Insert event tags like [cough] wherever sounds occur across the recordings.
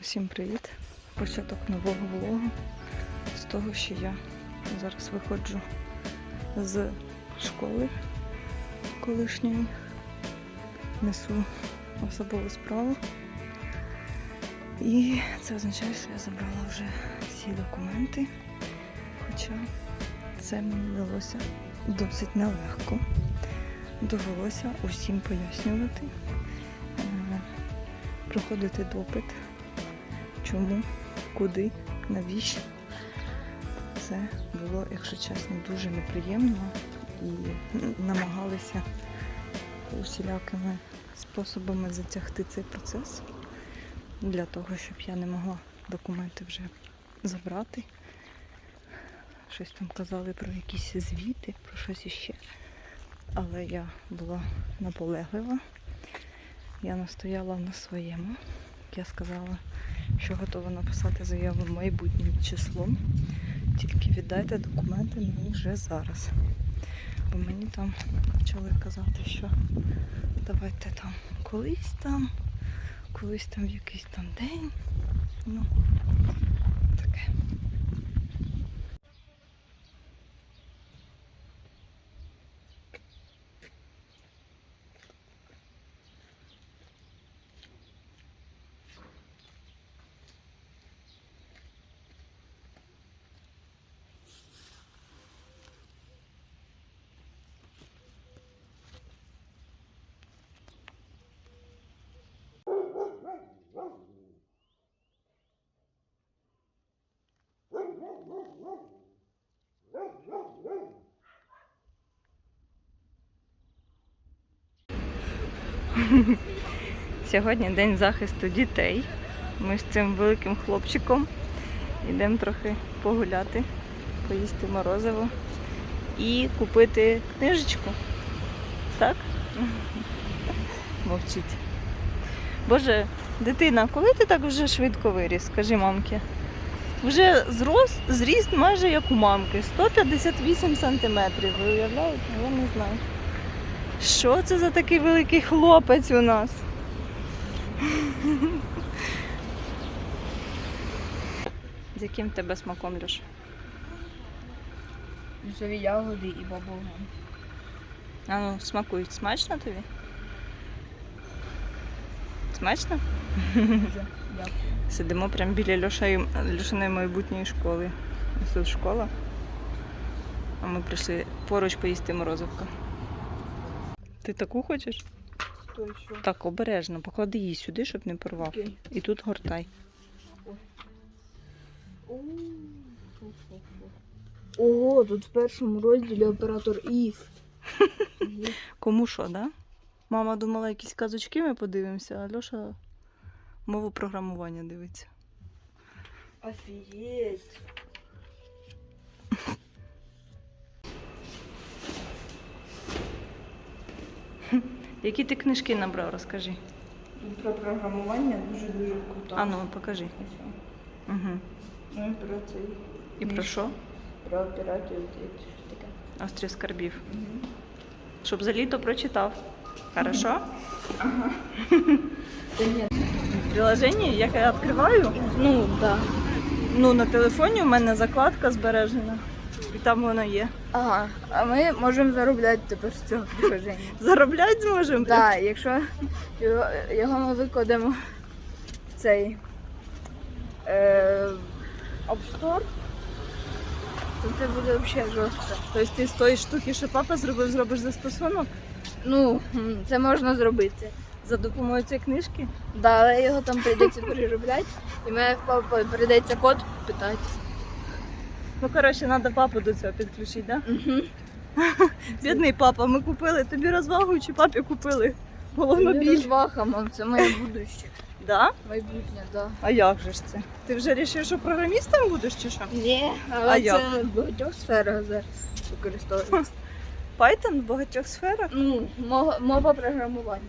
Всім привіт! Початок нового влогу з того, що я зараз виходжу з школи колишньої, несу особову справу. І це означає, що я забрала вже всі документи, хоча це мені вдалося досить нелегко. Довелося усім пояснювати, е, проходити допит чому, куди, навіщо. Це було, якщо чесно, дуже неприємно і намагалися усілякими способами затягти цей процес для того, щоб я не могла документи вже забрати. Щось там казали про якісь звіти, про щось іще. Але я була наполеглива. Я настояла на своєму. Я сказала, що готова написати заяву майбутнім числом. Тільки віддайте документи мені вже зараз. Бо мені там почали казати, що давайте там колись там, колись там в якийсь там день. Ну, таке. Сьогодні день захисту дітей. Ми з цим великим хлопчиком йдемо трохи погуляти, поїсти морозиво і купити книжечку. Так? Мовчить. Боже, дитина, коли ти так вже швидко виріс? Скажи мамки. Вже зрос, зріст майже як у мамки. 158 сантиметрів. Ви уявляєте? Я не знаю. Що це за такий великий хлопець у нас? З яким тебе смаком Льош? Лісові ягоди і бабуган. А ну, смакуй. Смачно тобі? Смачно? Дуже дякую. Сидимо прямо біля Льошої, Льошиної майбутньої школи. Ось тут школа. А ми прийшли поруч поїсти морозивка. Ти таку хочеш? Стой, що? Так, обережно, поклади її сюди, щоб не порвав. Окей. І тут гортай. Ого, тут в першому розділі оператор Іф. [laughs] Кому що, да? Мама думала, якісь казочки ми подивимося, а Льоша мову програмування дивиться. Офігеть. [laughs] Які ти книжки набрав, розкажи. Про програмування дуже-дуже круто. А ну, покажи. Угу. Ну і про цей. І про що? Про щось таке. Острів скарбів. Угу. Щоб за літо прочитав. Хорошо? [laughs] Ні. Приложення, яке я відкриваю, Ну, так. ну на телефоні у мене закладка збережена. І там воно є. Ага, а ми можемо заробляти тепер з цього приложення. [laughs] Заробляти зможемо? Так, якщо його, його ми викладемо в цей е, App Store, то це буде взагалі жорстко. Тобто ти з тої штуки, що папа зробив, зробиш застосунок Ну, це можна зробити. за допомогою цієї книжки? Да, але його там прийдеться переробляти, і мене в папи прийдеться код питати. Ну, коротше, треба папу до цього підключити, так? Да? Угу. [laughs] Бідний папа, ми купили тобі розвагу чи папі купили Це головнобіль. розвага, мам, це моє будуще. Да? Майбутнє, да. А як же ж це? Ти вже вирішив, що програмістом будеш чи що? Ні, А але як? в багатьох сферах зараз використовується. [laughs] Python в багатьох сферах? Ну, мова, мова програмування.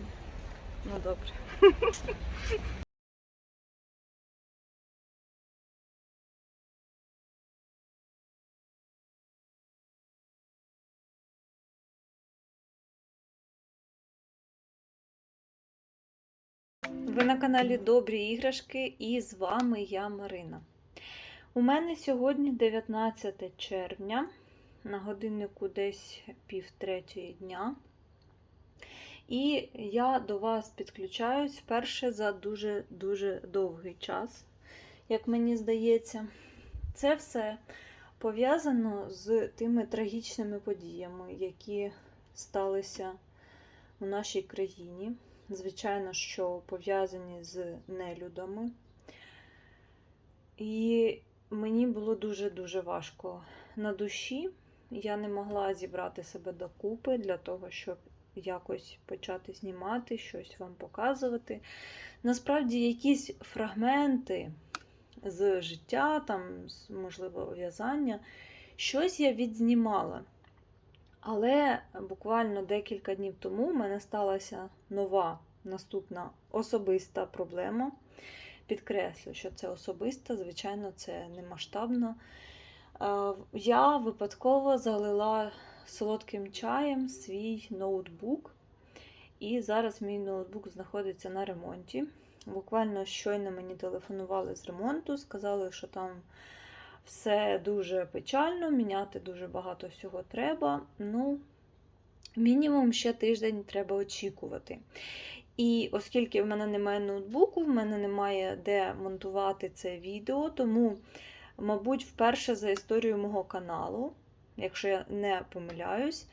Ну добре. [laughs] Ви на каналі Добрі іграшки і з вами я Марина. У мене сьогодні 19 червня, на годиннику десь пів третьої дня. І я до вас підключаюсь вперше за дуже-дуже довгий час, як мені здається. Це все пов'язано з тими трагічними подіями, які сталися у нашій країні. Звичайно, що пов'язані з нелюдами. І мені було дуже-дуже важко на душі. Я не могла зібрати себе докупи для того, щоб якось почати знімати, щось вам показувати. Насправді, якісь фрагменти з життя, там, можливо, в'язання, щось я відзнімала. Але буквально декілька днів тому в мене сталася нова наступна особиста проблема. Підкреслю, що це особиста, звичайно, це не масштабно. Е, Я випадково залила солодким чаєм свій ноутбук, і зараз мій ноутбук знаходиться на ремонті. Буквально щойно мені телефонували з ремонту, сказали, що там все дуже печально, міняти дуже багато всього треба. Ну, мінімум ще тиждень треба очікувати. І оскільки в мене немає ноутбуку, в мене немає де монтувати це відео, тому, мабуть, вперше за історію мого каналу, якщо я не помиляюсь,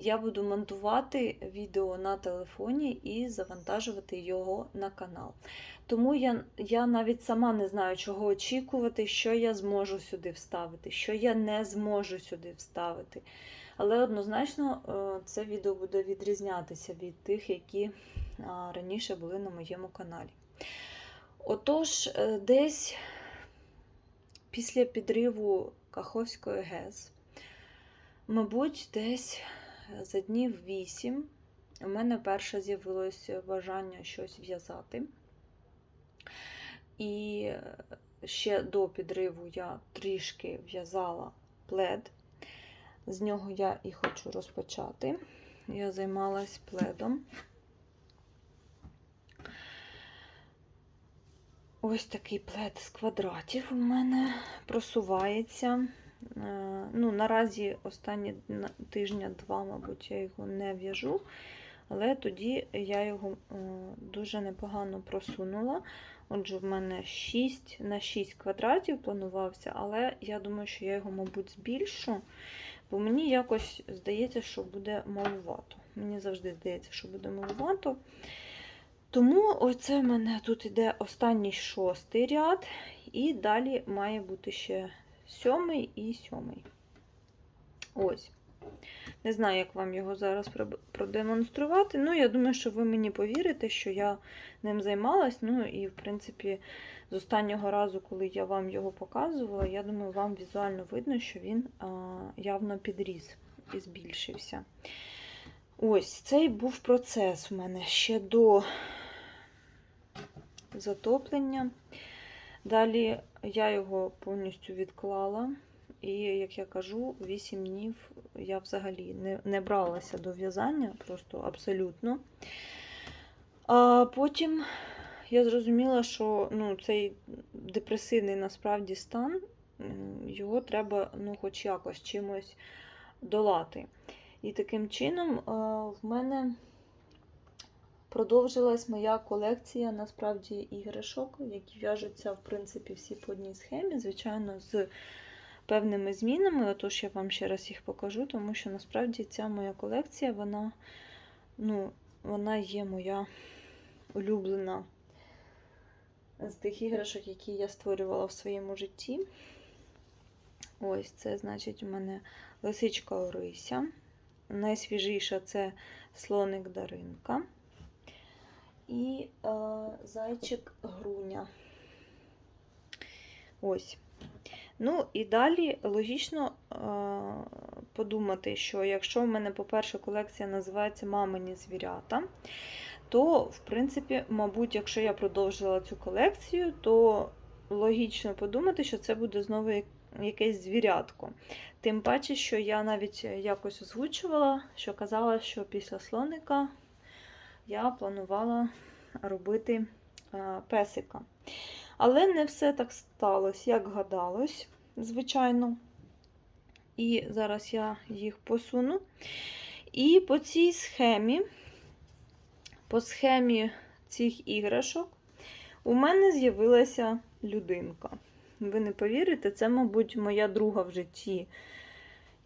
я буду монтувати відео на телефоні і завантажувати його на канал. Тому я, я навіть сама не знаю, чого очікувати, що я зможу сюди вставити, що я не зможу сюди вставити. Але однозначно е, це відео буде відрізнятися від тих, які раніше були на моєму каналі. Отож, е, десь після підриву Каховської ГЕС, мабуть, десь за днів вісім у мене перше з'явилося бажання щось в'язати. І е, ще до підриву я трішки в'язала плед. З нього я і хочу розпочати. Я займалась пледом. Ось такий плед з квадратів у мене просувається. Е, Ну, Наразі останні тижня-два, мабуть, я його не в'яжу, але тоді я його е, дуже непогано просунула. Отже, в мене 6 на 6 квадратів планувався, але я думаю, що я його, мабуть, збільшу, бо мені якось здається, що буде малувато. Мені завжди здається, що буде малувато. Тому оце в мене тут іде останній шостий ряд, і далі має бути ще сьомий і сьомий. Ось. Не знаю, як вам його зараз продемонструвати. Ну, я думаю, що ви мені повірите, що я ним займалась. Ну, і, в принципі, з останнього разу, коли я вам його показувала, я думаю, вам візуально видно, що він а, явно підріс і збільшився. Ось, цей був процес у мене ще до затоплення. Далі я його повністю відклала. І, як я кажу, 8 днів я взагалі не, не бралася до в'язання, просто абсолютно. А потім я зрозуміла, що ну, цей депресивний насправді стан, його треба ну, хоч якось чимось долати. І таким чином в мене продовжилась моя колекція насправді іграшок, які в'яжуться, в принципі, всі по одній схемі, звичайно, з певними змінами. Отож, я вам ще раз їх покажу, тому що насправді ця моя колекція, вона, ну, вона є моя улюблена з тих іграшок, які я створювала в своєму житті. Ось це, значить, у мене лисичка Орися. Найсвіжіша це слоник Даринка. І е, зайчик Груня. Ось. Ну і далі логічно е, подумати, що якщо в мене, по-перше, колекція називається Мамині звірята, то, в принципі, мабуть, якщо я продовжила цю колекцію, то логічно подумати, що це буде знову як- якесь звірятко. Тим паче, що я навіть якось озвучувала, що казала, що після слоника я планувала робити е, песика. Але не все так сталося, як гадалось, звичайно. І зараз я їх посуну. І по цій схемі, по схемі цих іграшок, у мене з'явилася людинка. Ви не повірите, це, мабуть, моя друга в житті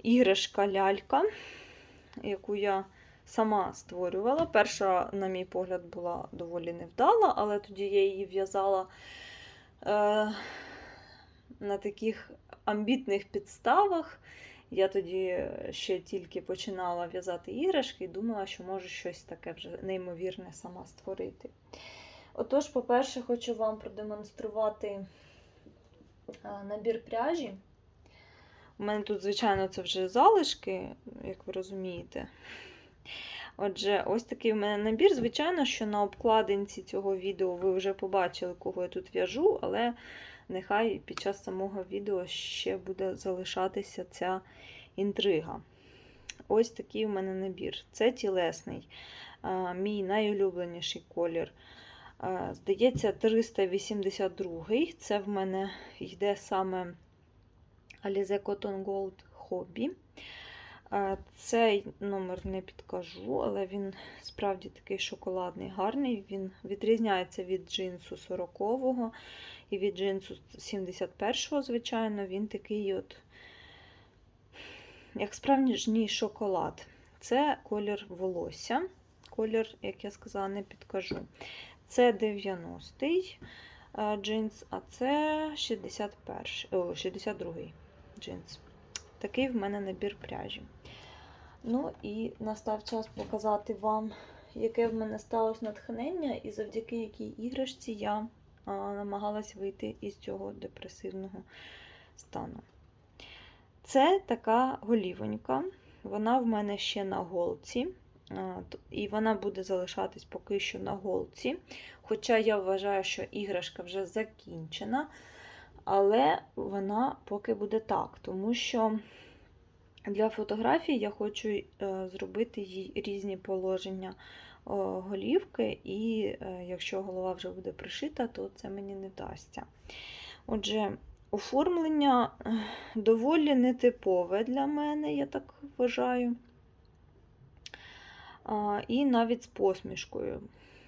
іграшка лялька, яку я сама створювала. Перша, на мій погляд, була доволі невдала, але тоді я її в'язала е, на таких амбітних підставах. Я тоді ще тільки починала в'язати іграшки і думала, що можу щось таке вже неймовірне сама створити. Отож, по-перше, хочу вам продемонструвати е, набір пряжі. У мене тут, звичайно, це вже залишки, як ви розумієте. Отже, ось такий в мене набір. Звичайно, що на обкладинці цього відео ви вже побачили, кого я тут в'яжу, але нехай під час самого відео ще буде залишатися ця інтрига. Ось такий в мене набір. Це тілесний, мій найулюбленіший колір. Здається, 382 Це в мене йде саме Alize Cotton Gold Hobby. Цей номер не підкажу, але він справді такий шоколадний, гарний. Він відрізняється від джинсу 40-го і від джинсу 71-го, звичайно, він такий от, як справжній шоколад. Це колір волосся. Колір, як я сказала, не підкажу. Це 90-й е, джинс, а це 61, о, 62-й джинс. Такий в мене набір пряжі. Ну і настав час показати вам, яке в мене сталося натхнення, і завдяки якій іграшці я а, намагалась вийти із цього депресивного стану. Це така голівонька. Вона в мене ще на голці. І вона буде залишатись поки що на голці. Хоча я вважаю, що іграшка вже закінчена, але вона поки буде так, тому що для фотографій я хочу е, зробити їй різні положення голівки, і е, якщо голова вже буде пришита, то це мені не вдасться. Отже, оформлення доволі нетипове для мене, я так вважаю. І навіть з посмішкою.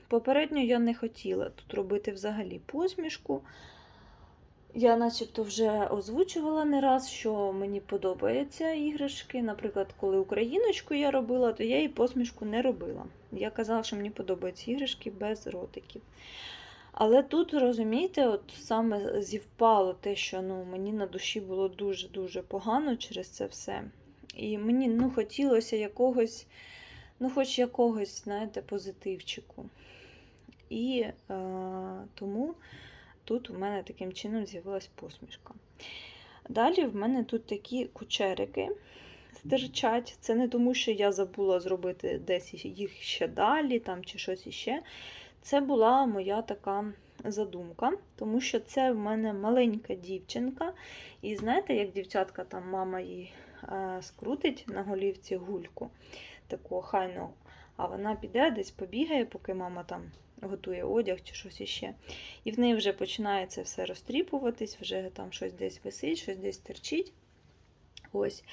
Попередньо я не хотіла тут робити взагалі посмішку. Я начебто вже озвучувала не раз, що мені подобаються іграшки. Наприклад, коли україночку я робила, то я їй посмішку не робила. Я казала, що мені подобаються іграшки без ротиків. Але тут, розумієте, от саме зівпало те, що ну, мені на душі було дуже-дуже погано через це все. І мені ну, хотілося якогось, ну, хоч якогось, знаєте, позитивчику. І е, тому тут у мене таким чином з'явилась посмішка. Далі в мене тут такі кучерики стирчать. Це не тому, що я забула зробити десь їх ще далі, там чи щось іще. Це була моя така задумка, тому що це в мене маленька дівчинка. І знаєте, як дівчатка, там мама їй е, скрутить на голівці гульку, таку хайну, а вона піде десь побігає, поки мама там готує одяг чи щось іще. І в неї вже починає це все розтріпуватись, вже там щось десь висить, щось десь терчить. Ось.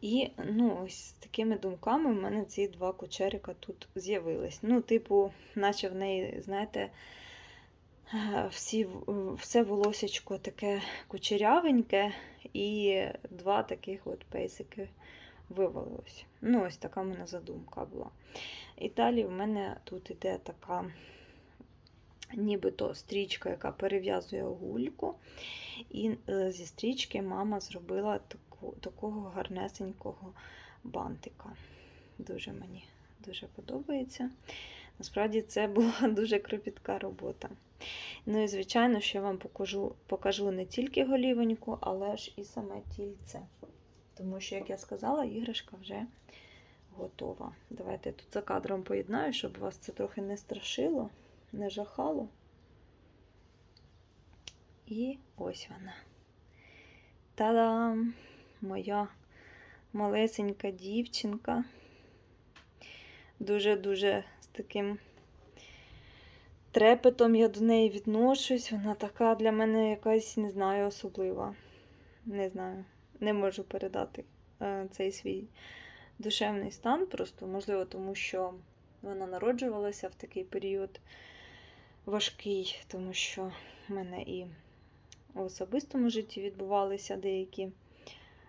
І ну, ось з такими думками в мене ці два кучерика тут з'явились. Ну, типу, наче в неї, знаєте, всі, все волосечко таке кучерявеньке, і два таких от пейсики вивалилось. Ну, ось така в мене задумка була. І далі в мене тут іде така нібито стрічка, яка перев'язує гульку. І е, зі стрічки мама зробила таку, такого гарнесенького бантика. Дуже мені дуже подобається. Насправді це була [laughs] дуже кропітка робота. Ну і звичайно, що я вам покажу, покажу не тільки голівоньку, але ж і саме тільце. Тому що, як я сказала, іграшка вже готова. Давайте я тут за кадром поєднаю, щоб вас це трохи не страшило, не жахало. І ось вона. Та-дам! Моя малесенька дівчинка. Дуже-дуже з таким трепетом я до неї відношусь. Вона така для мене якась, не знаю, особлива. Не знаю, не можу передати е, цей свій душевний стан. Просто, можливо, тому що вона народжувалася в такий період важкий, тому що в мене і в особистому житті відбувалися деякі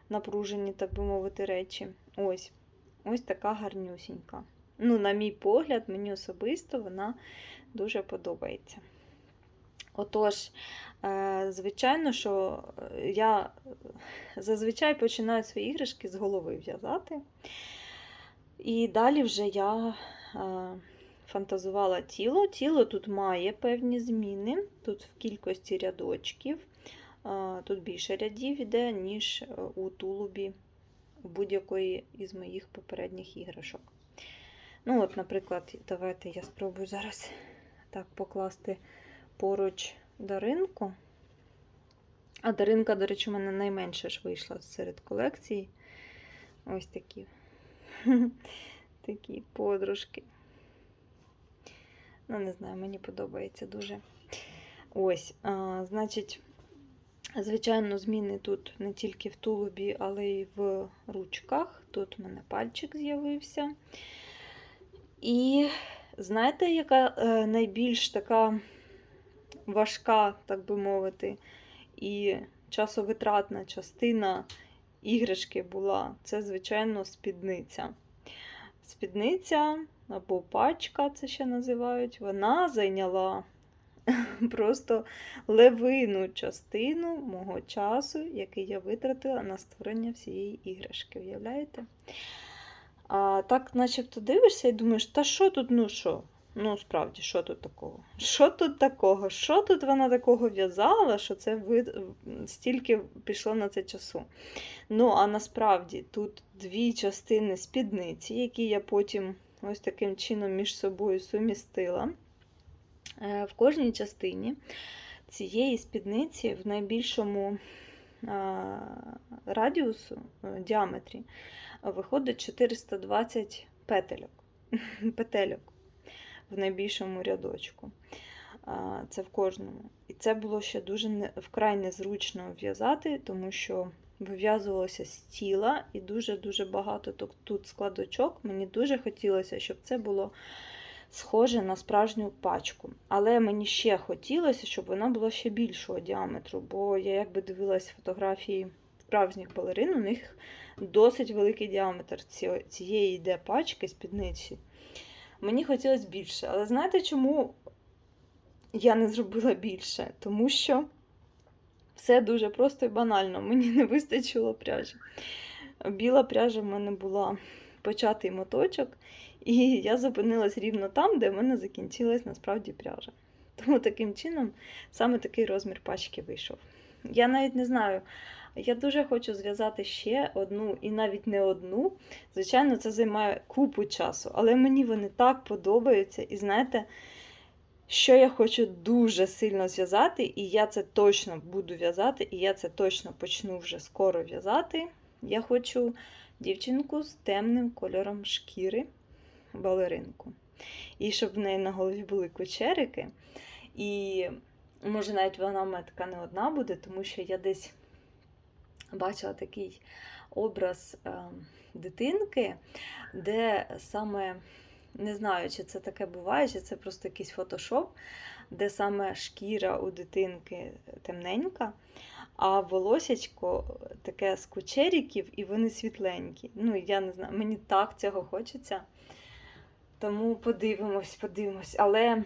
напружені, так би мовити, речі. Ось. Ось така гарнюсінька. Ну, на мій погляд, мені особисто вона дуже подобається. Отож, е, звичайно, що е, я зазвичай починаю свої іграшки з голови в'язати. І далі вже я е, фантазувала тіло. Тіло тут має певні зміни. Тут в кількості рядочків. Тут більше рядів іде, ніж е, у тулубі будь-якої із моїх попередніх іграшок. Ну, от, наприклад, давайте я спробую зараз так покласти поруч даринку. А даринка, до речі, у мене найменше ж вийшла серед колекції. Ось такі. [laughs] Такі подружки. Ну, не знаю, мені подобається дуже. Ось, а, значить, звичайно, зміни тут не тільки в тулубі, але й в ручках. Тут у мене пальчик з'явився. І знаєте, яка е, найбільш така важка, так би мовити, і часовитратна частина іграшки була? Це, звичайно, спідниця. Спідниця або пачка, це ще називають, вона зайняла [laughs] просто левину частину мого часу, який я витратила на створення всієї іграшки. Уявляєте? А так, начебто, дивишся і думаєш, та що тут, ну що? Ну, справді, що тут такого? Що тут такого? Що тут вона такого в'язала, що це ви... стільки пішло на це часу? Ну, а насправді тут дві частини спідниці, які я потім ось таким чином між собою сумістила. Е, В кожній частині цієї спідниці в найбільшому радіусу, е, діаметрі, виходить 420 петельок, [laughs] петельок в найбільшому рядочку. Це в кожному. І це було ще дуже не, вкрай незручно в'язати, тому що вив'язувалося з тіла і дуже-дуже багато тут- складочок. Мені дуже хотілося, щоб це було схоже на справжню пачку. Але мені ще хотілося, щоб вона була ще більшого діаметру, бо я якби дивилась фотографії справжніх балерин, у них досить великий діаметр цієї йде пачки спідниці. Мені хотілося більше. Але знаєте, чому я не зробила більше? Тому що все дуже просто і банально. Мені не вистачило пряжі. Біла пряжа в мене була початий моточок, і я зупинилась рівно там, де в мене закінчилась насправді пряжа. Тому таким чином саме такий розмір пачки вийшов. Я навіть не знаю. Я дуже хочу зв'язати ще одну і навіть не одну. Звичайно, це займає купу часу, але мені вони так подобаються. І знаєте, що я хочу дуже сильно зв'язати, і я це точно буду в'язати, і я це точно почну вже скоро в'язати. Я хочу дівчинку з темним кольором шкіри, балеринку. І щоб в неї на голові були кучерики. І може навіть вона в мене така не одна буде, тому що я десь бачила такий образ е, дитинки, де саме не знаю, чи це таке буває, чи це просто якийсь фотошоп, де саме шкіра у дитинки темненька, а волосячко таке з кучеріків, і вони світленькі. Ну, я не знаю, мені так цього хочеться. Тому подивимось, подивимось. Але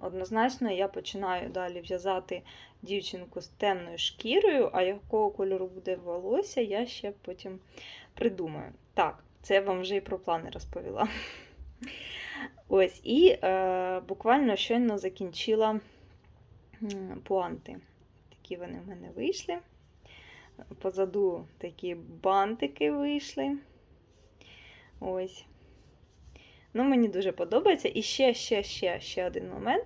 однозначно я починаю далі в'язати дівчинку з темною шкірою, а якого кольору буде волосся, я ще потім придумаю. Так, це я вам вже і про плани розповіла. Ось, і е, буквально щойно закінчила пуанти. Такі вони в мене вийшли. Позаду такі бантики вийшли. Ось. Ну, мені дуже подобається. І ще, ще, ще, ще один момент.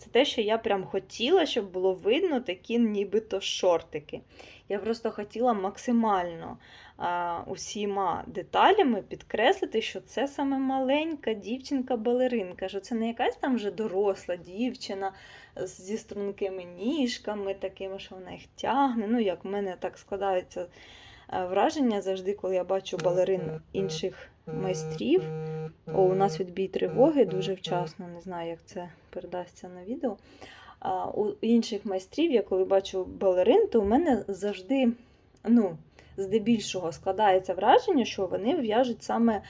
Це те, що я прям хотіла, щоб було видно такі нібито шортики. Я просто хотіла максимально а, усіма деталями підкреслити, що це саме маленька дівчинка-балеринка, що це не якась там вже доросла дівчина зі стрункими ніжками, такими, що вона їх тягне. Ну, як в мене так складається е, враження завжди, коли я бачу балерин інших майстрів. О, у нас відбій тривоги дуже вчасно, не знаю, як це передасться на відео. А у інших майстрів, я коли бачу балерин, то у мене завжди, ну, здебільшого складається враження, що вони в'яжуть саме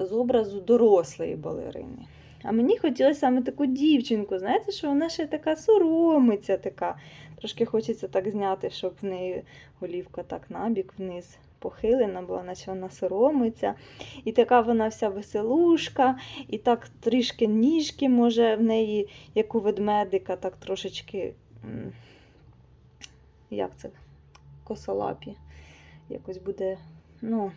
з образу дорослої балерини. А мені хотілося саме таку дівчинку, знаєте, що вона ще така соромиться, така. Трошки хочеться так зняти, щоб в неї голівка так набік вниз похилена була, наче вона соромиться. І така вона вся веселушка, і так трішки ніжки, може, в неї, як у ведмедика, так трошечки, як це, косолапі. Якось буде, ну,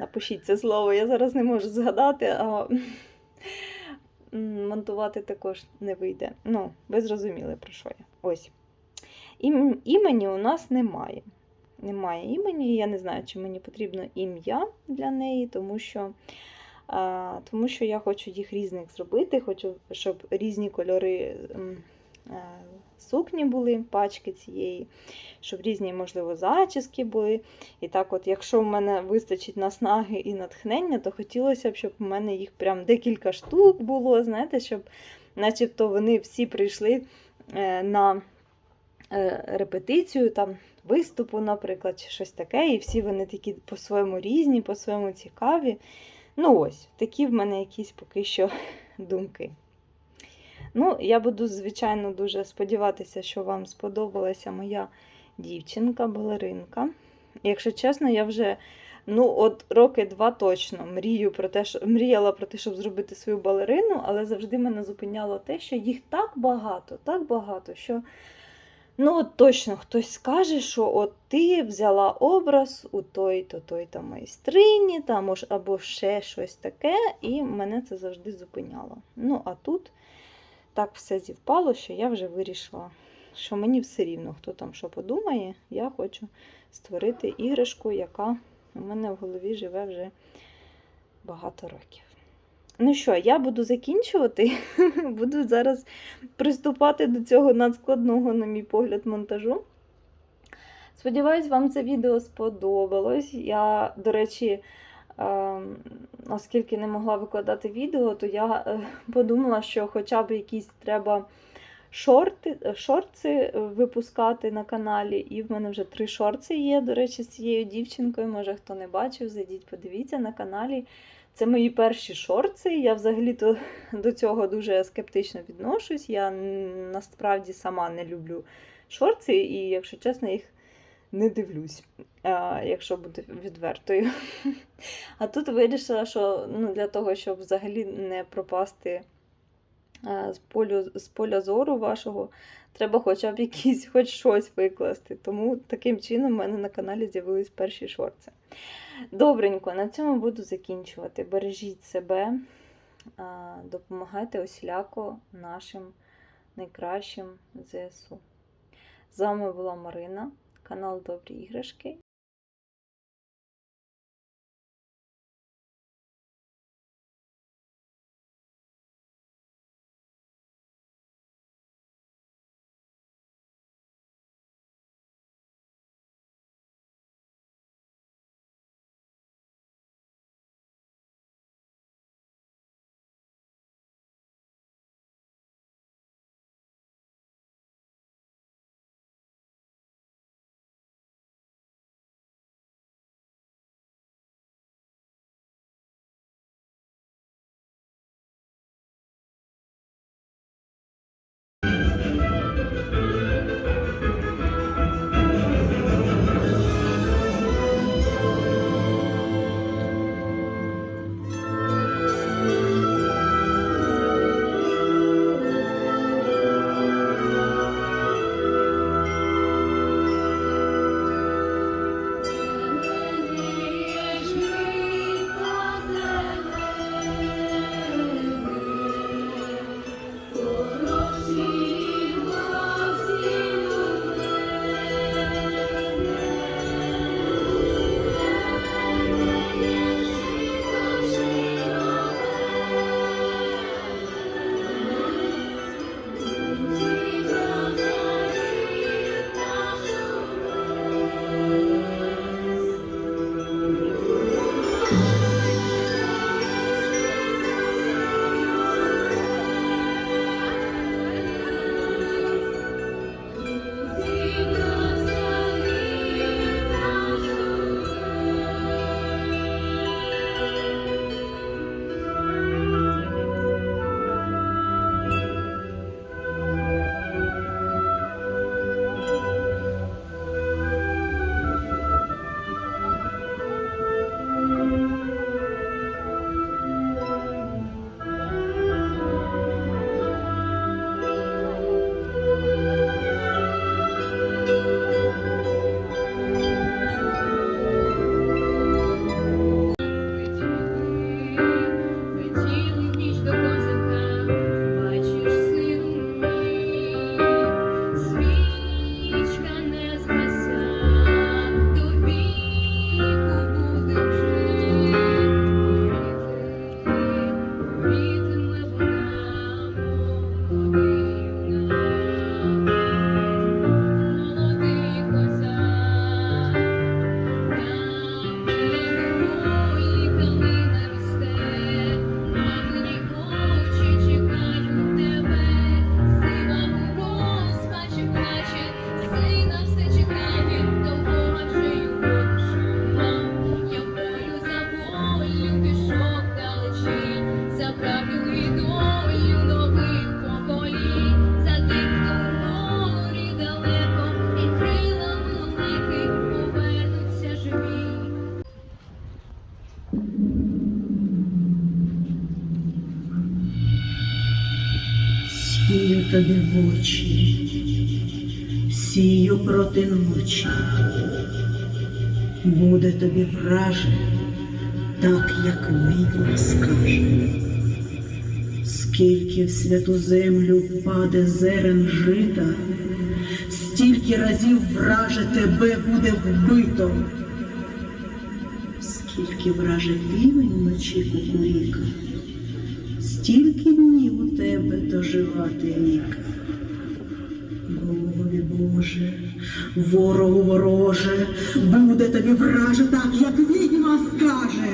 напишіть це слово, я зараз не можу згадати, а монтувати також не вийде. Ну, ви зрозуміли, про що я. Ось. Ім, імені у нас немає. Немає імені, я не знаю, чи мені потрібно ім'я для неї, тому що, тому що я хочу їх різних зробити, хочу, щоб різні кольори е, сукні були, пачки цієї, щоб різні, можливо, зачіски були. І так, от, якщо в мене вистачить наснаги і натхнення, то хотілося б, щоб у мене їх прям декілька штук було, знаєте, щоб начебто вони всі прийшли е, на е, репетицію, там, виступу, наприклад, чи щось таке, і всі вони такі по-своєму різні, по-своєму цікаві. Ну ось, такі в мене якісь поки що [laughs] думки. Ну, я буду, звичайно, дуже сподіватися, що вам сподобалася моя дівчинка-балеринка. Якщо чесно, я вже ну, от роки два точно мрію про те, що мріяла про те, щоб зробити свою балерину, але завжди мене зупиняло те, що їх так багато, так багато, що ну, от точно хтось скаже, що от ти взяла образ у той-то, той-то майстрині, там, або ще щось таке, і мене це завжди зупиняло. Ну, а тут так все зівпало, що я вже вирішила, що мені все рівно, хто там що подумає, я хочу створити іграшку, яка у мене в голові живе вже багато років. Ну що, я буду закінчувати. [laughs] Буду зараз приступати до цього надскладного, на мій погляд, монтажу. Сподіваюсь, вам це відео сподобалось. Я, до речі, ем, оскільки не могла викладати відео, то я е, подумала, що хоча б якісь треба шорти, шорти випускати на каналі. І в мене вже три шорти є, до речі, з цією дівчинкою. Може, хто не бачив, зайдіть, подивіться на каналі. Це мої перші шорти. Я взагалі-то до цього дуже скептично відношусь. Я насправді сама не люблю шорти, і, якщо чесно, їх не дивлюсь, якщо бути відвертою. [laughs] А тут вирішила, що ну, для того, щоб взагалі не пропасти з, полю, з поля зору вашого, треба хоча б якісь [laughs] хоч щось викласти. Тому таким чином в мене на каналі з'явились перші шорти. Добренько, на цьому буду закінчувати. Бережіть себе, допомагайте усіляко нашим найкращим ЗСУ. З вами була Марина, канал Добрі іграшки. Тобі в очі, сію проти ночі. Буде тобі враже, так як відьма скаже. Скільки в святу землю впаде зерен жита, стільки разів враже тебе буде вбито. Скільки враже півень вночі кукуріка, стільки днів у тебе доживати вік. Богові Боже, ворогу вороже, буде тобі враже так, як відьма скаже.